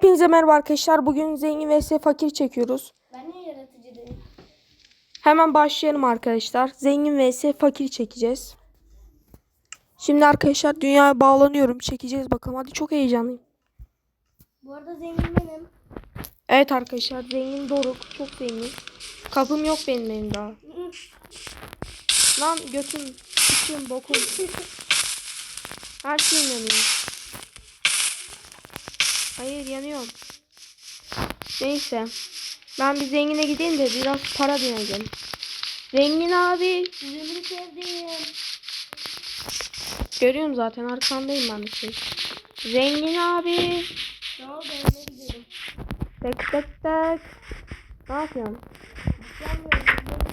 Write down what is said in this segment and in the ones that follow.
Hepinize merhaba arkadaşlar. Bugün zengin vs fakir çekiyoruz. Ben niye yaratıcı değilim? Hemen başlayalım arkadaşlar. Zengin vs fakir çekeceğiz. Şimdi arkadaşlar dünyaya bağlanıyorum. Çekeceğiz bakalım. Hadi çok heyecanlıyım. Bu arada zengin benim. Evet arkadaşlar zengin Doruk. Çok zengin. Kapım yok benim benim daha. Lan götüm, içim, bokum. Her şeyim yanıyor. Hayır yanıyorum. Neyse. Ben bir zengine gideyim de biraz para dinleyelim. Zengin abi. Zümrüt sevdim. Görüyorum zaten arkandayım ben de şey. Zengin abi. Ne oldu evine. Tek tek tek. Ne yapıyorsun?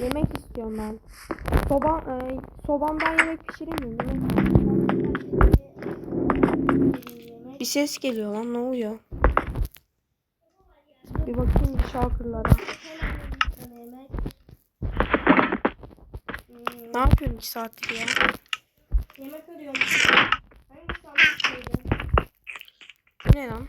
Yemek istiyorum ben. Soba, e, sobamdan yemek pişireyim mi? Yemek. Bir ses geliyor lan ne oluyor? Bir bakayım bir. Hmm, Ne yapıyorsun iki saattir ya? yemek arıyorum. Bu ne lan?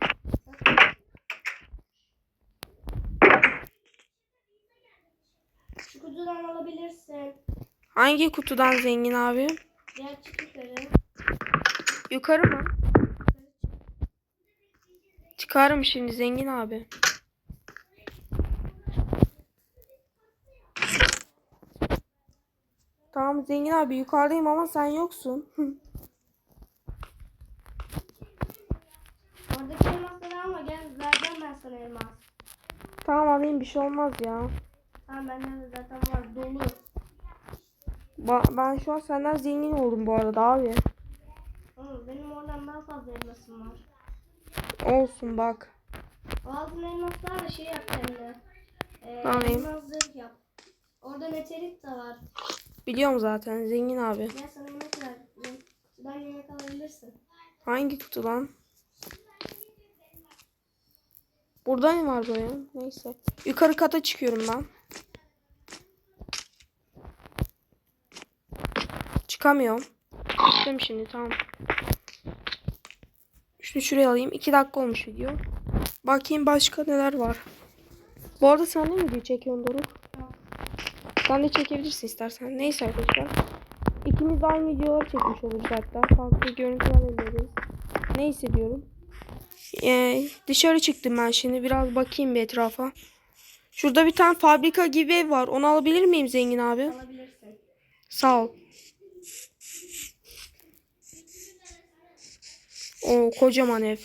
Şu kutudan alabilirsin. Hangi kutudan zengin abi? Gel çık yukarı. Yukarı mı? Çıkarım şimdi zengin abi. Tamam zengin abi yukarıdayım ama sen yoksun. Oradaki elmasları alma gel. Vereceğim ben sana elmas. tamam alayım bir şey olmaz ya. Tamam bende de zaten var dolu. Ba- ben şu an senden zengin oldum bu arada abi. Oğlum benim oradan daha fazla elmasım var. Olsun bak. O aldığın elmaslarla şey yap kendine. Ee, elmas zırh yap. Orada meteorit de var. Biliyorum zaten zengin abi. Gel sana yemek verdim. Kutudan yemek alabilirsin. Hangi kutu lan? Burada mı var böyle? Neyse. Yukarı kata çıkıyorum ben. Çıkamıyorum. Çıktım şimdi tamam. Şunu şuraya alayım. 2 dakika olmuş video. Bakayım başka neler var. Bu arada sen de mi video çekiyorsun Doruk? Sen de çekebilirsin istersen. Neyse arkadaşlar. İkimiz de aynı videoları çekmiş oluruz hatta. Farklı görüntüler ederiz. Neyse diyorum. Ee, dışarı çıktım ben şimdi. Biraz bakayım bir etrafa. Şurada bir tane fabrika gibi ev var. Onu alabilir miyim zengin abi? Alabilirsin. Sağ ol. O kocaman ev.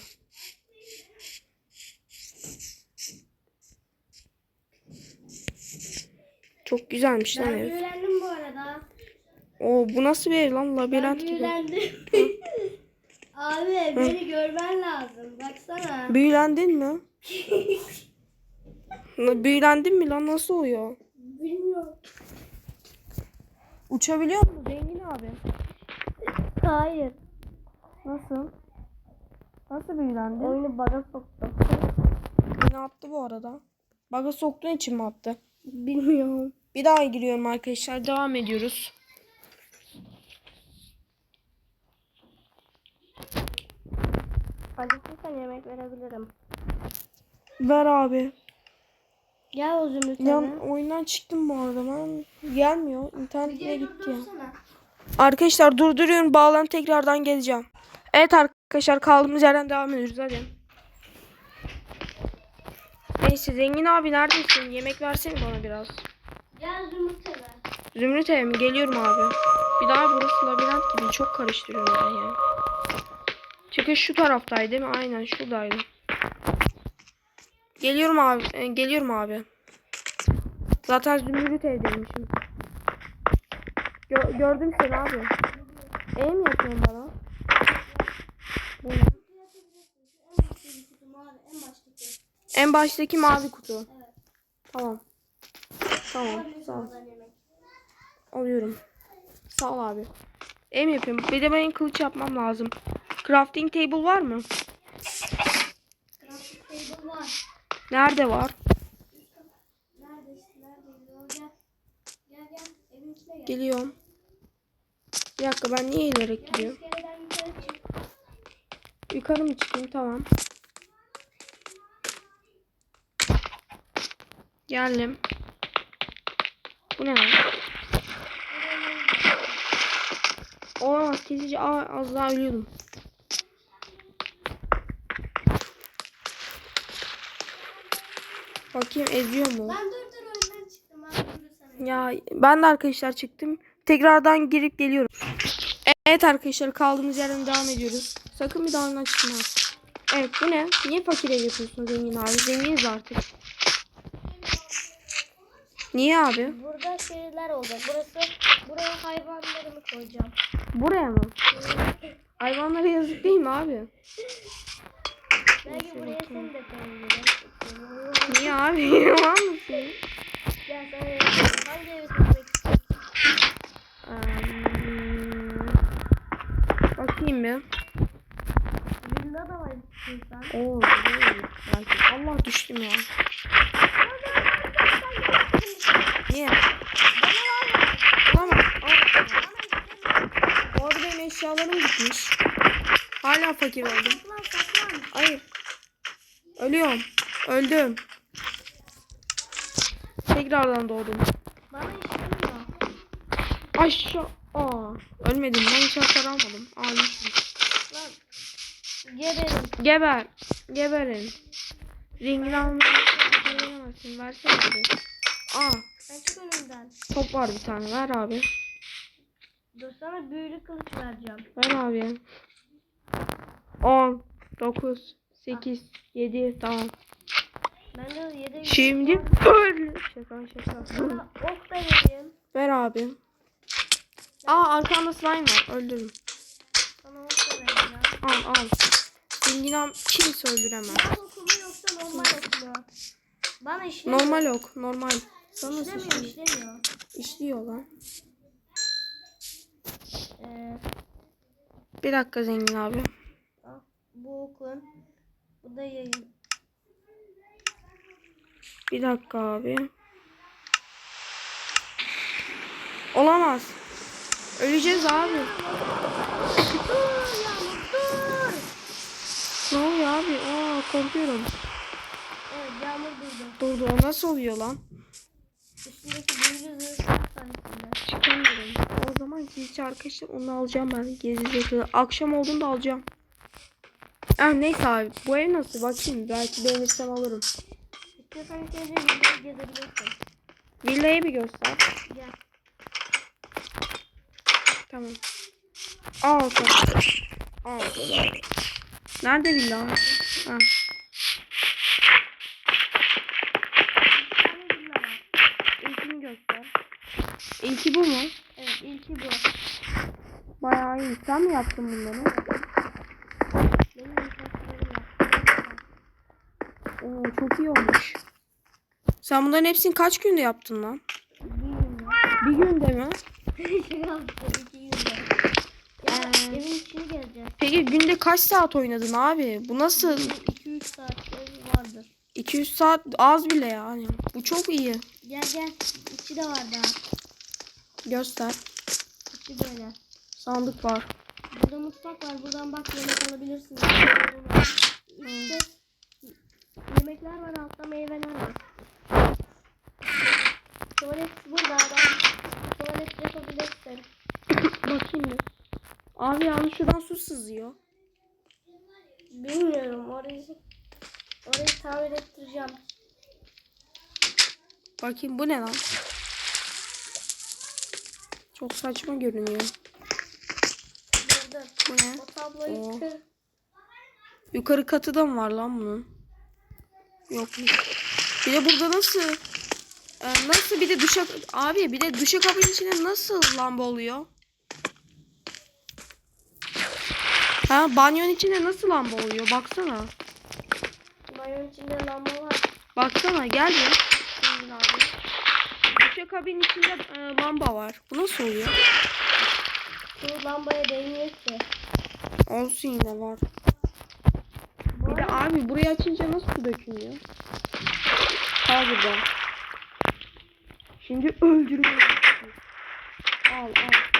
Çok güzelmiş lan Ben ev. büyülendim bu arada. Oo bu nasıl bir ev lan? Ben Labirent gibi. büyülendim. Abi beni görmen lazım. Baksana. Büyülendin mi? Büyülendin mi lan? Nasıl oluyor? Bilmiyorum. Uçabiliyor musun zengin abi? Hayır. Nasıl? Nasıl büyülendin? Oyunu baga soktum. Beni attı bu arada. Baga soktuğun için mi attı? Bilmiyorum. Bir daha giriyorum arkadaşlar. Devam ediyoruz. Acıkırsan yemek verebilirim. Ver abi. Gel o zümrüt Yan oyundan çıktım bu arada ben. Gelmiyor. İnternetine gitti ya. Arkadaşlar durduruyorum. Bağlan tekrardan geleceğim. Evet arkadaşlar kaldığımız yerden devam ediyoruz. Hadi. Neyse zengin abi neredesin? Yemek versene bana biraz. Gel zümrüt ver. Zümrüt ev mi? Geliyorum abi. Bir daha burası labirent gibi. Çok karıştırıyorum ben ya. Çıkış şu taraftaydı değil mi? Aynen şuradaydı. Geliyorum abi. e, geliyorum abi. Zaten zümrüt evdeymişim. Gö- gördüm seni abi. E mi yapıyorsun bana? Bu ne? En baştaki mavi. En baştaki. En baştaki mavi kutu. Evet. Tamam. Tamam. Sağ ol. Alıyorum. Sağ ol abi. Em yapıyorum. Bir de benim kılıç yapmam lazım. Crafting table var mı? Crafting table var. Nerede var? Neredesin? Neredesin? O Gel. Gel gel. Evin içine gel. Geliyorum. Bir dakika ben niye eğilerek gidiyorum? Yukarı mı çıkayım? Tamam. Geldim. Bu ne? Olamaz kesici. Aa, az daha ölüyordum. Bakayım eziyor mu? Ben dur dur oyundan çıktım. Ya ben de arkadaşlar çıktım. Tekrardan girip geliyorum. Evet arkadaşlar kaldığımız yerden devam ediyoruz. Sakın bir daha çıkma. Evet bu ne? Niye fakir ev yapıyorsun zengin abi? Zenginiz artık. Niye abi? Burada şeyler olacak. Burası buraya hayvanlarımı koyacağım. Buraya mı? Hayvanlara yazık değil mi abi? Belki buraya seni de koyabilirim. Niye abi? Var mısın? Gel sana. Hangi evi seçmek istiyorsun? Bakayım bir. Villa da var istiyorsan. Oo, evet. Belki. Allah düştüm ya. Niye? Bu arada benim eşyalarım gitmiş. Hala fakir oldum. Hayır. Ölüyorum. Öldüm. Tekrardan doğdum. Bana işlemiyor. Aşağı. Aa, ölmedim. Ben hiç hasar almadım. Lan. Geberin. Geber. Geberin. Ringini almayı veremezsin. Versene abi. Aa, Sen çık önümden. top var bir tane. Ver abi. Dur sana büyülü kılıç vereceğim. Ver abi. 10, 9, 8, 7. Tamam. Ben de yedi. Şimdi öl. Şaka şaka. Sana ok da vereyim. Ver abi. Aa arkamda slime var. Öldürün. Sana ok da vereceğim. Al al. Zinginam kimse öldüremez. Normal oku mu yoksa normal ok mu? Bana işlemiyor. Normal ok. Normal. Sana İşlemiyor işliyor? işlemiyor. İşliyor lan. Ee, Bir dakika zengin abi. al, bu okun. Bu da yayın. Bir dakika abi. Olamaz. Öleceğiz abi. Dur Yağmur dur. Ne oluyor abi? Aa korkuyorum. Evet Yağmur durdu. Durdu. O nasıl oluyor lan? Üstündeki büyülü zırh sayesinde. Çıkamıyorum. O zaman gizlice arkadaşlar onu alacağım ben. Gizlice. Akşam olduğunda alacağım. Ha, neyse abi. Bu ev nasıl? Bakayım. Belki beğenirsem alırım. İstiyorsan ilk önce videoyu gezebilirsin. Villayı bir göster. Gel. Tamam. Al sana. Al. Nerede villa? Ha. Bir. İlkini göster. İlki bu mu? Evet ilki bu. Bayağı iyi. Sen mi yaptın bunları? Benim. Oo, çok iyi olmuş. Sen bunların hepsini kaç günde yaptın lan? Bilmiyorum. Bir günde mi? Şey yaptım iki günde. Evin gezeceğiz. Peki günde kaç saat oynadın abi? Bu nasıl? 2-3 saatleri vardır. 200 saat az bile yani. Bu çok iyi. Gel gel. İçi de var daha. Göster. İçi böyle. Sandık var. Burada mutfak var. Buradan bak yemek alabilirsin. Üstte yemekler var. Altta meyveler var. Tuvalet burada. Ben tuvalet yapabilirsin. Bakayım bir. Abi yalnız şuradan su sızıyor. Bilmiyorum. Orayı orayı tamir ettireceğim. Bakayım bu ne lan? Çok saçma görünüyor. Burada. Bu ne? O tabloyu Oo. kır. Yukarı katı da mı var lan bunun? Yok. Bir de burada nasıl? e, nasıl bir de duşa abi bir de duşakabinin içine nasıl lamba oluyor? Ha banyonun içine nasıl lamba oluyor? Baksana. Banyanın içinde lamba var. Baksana gel bir. Şimdi abi. Duşakabinin içinde e, lamba var. Bu nasıl oluyor? Şu lambaya değmiyor ki. Olsun yine var. Bu Bir de abi burayı açınca nasıl su dökülüyor? Al burada. Şimdi öldürüyor. Al al.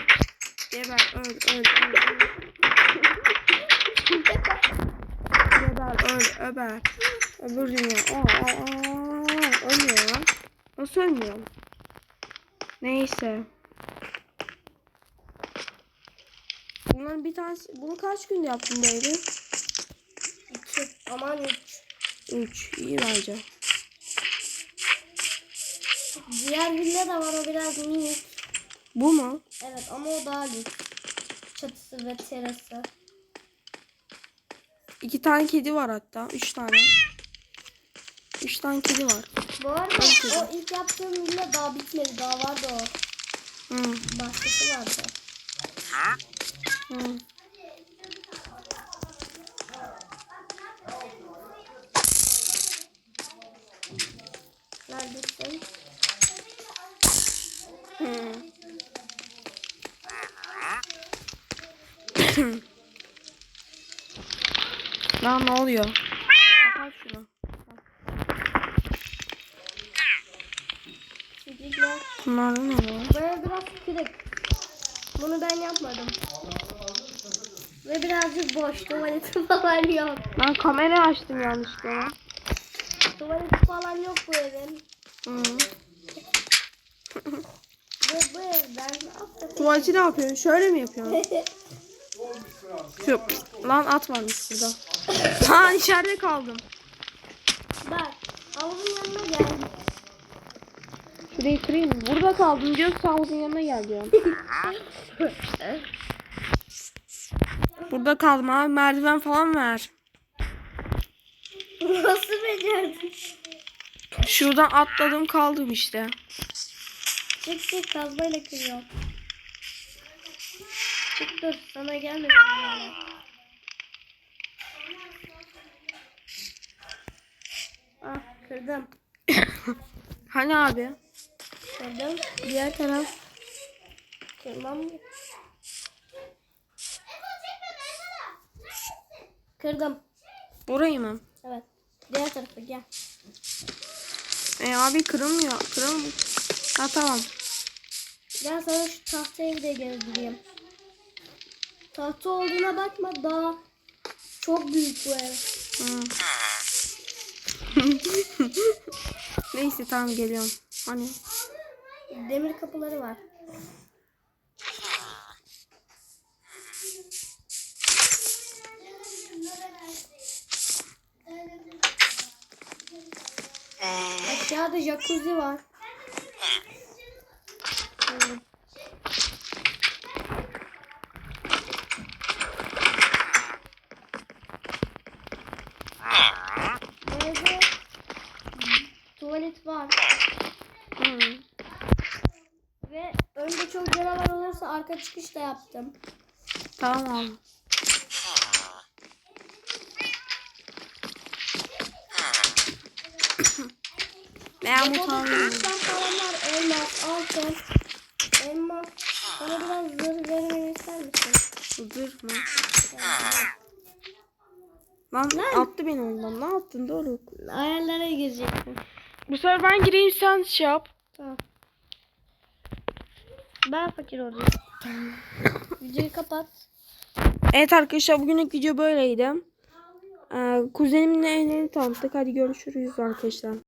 Geber öl öl öl. öl. Geber öl öber. Öbür dünya. Aa, aa, aa. Ölmüyor lan. Nasıl ölmüyorum? Neyse. Bunların bir tanesi, bunu kaç günde yaptın baby? İki. Aman üç. 3. iyi bence. Diğer villa da var o biraz minik. Bu mu? Evet ama o daha büyük. Çatısı ve terası. İki tane kedi var hatta. Üç tane. Üç tane kedi var. Bu arada Nasıl? o ilk yaptığım villa daha bitmedi. Daha vardı o. Hı. Bahçesi vardı. Hı. Neredesin? Lan ne oluyor? Kapat şunu. Çocuklar. Bunlarda ne var? Bu ev biraz kırık. Bunu ben yapmadım. Ve birazcık boş. Tuvaleti falan yok. Ben kamera açtım yanlışlıkla. Tuvaleti falan yok bu evin. Hı. Ve bu evden. Tuvaleti ne yapıyorsun? Şöyle mi yapıyorsun? Şu, lan at varmış burada. Ha içeride kaldım. Bak havuzun yanına gel. Şurayı kırayım? Burada kaldım diyor havuzun yanına gel diyorum. Burada kaldım abi merdiven falan ver. Nasıl becerdin? Şuradan atladım kaldım işte. Çık çık kazmayla kırıyor. Dur sana gelmesin. Ah kırdım. Hani abi? Kırdım. Diğer taraf. Kırmam. Kırdım. Burayı mı? Evet. Diğer tarafa gel. E abi kırılmıyor. Kırılmıyor. Ha tamam. Gel sana şu tahtayı bir de gezdireyim. Tahta olduğuna bakma daha çok büyük bu ev. Neyse tamam geliyorum. Hani? Demir kapıları var. Aşağıda jacuzzi var. Hmm. Bu evde tuvalet var. Hı. Ve önde çok canavar olursa arka çıkış da yaptım. Tamam abi. Ben bu Depoda tane kılıçlar falan var. Elmas, altın, elmas. Bana biraz zırh vermemi ister misin? Dur mu? Lan, attı beni oyundan. Ne yaptın Doruk? Ayarlara girecektim. Bu sefer ben gireyim sen şey yap. Tamam. Ben fakir olacağım. Videoyu kapat. Evet arkadaşlar bugünlük video böyleydi. Ee, kuzenimin evlerini tanıttık. Hadi görüşürüz arkadaşlar.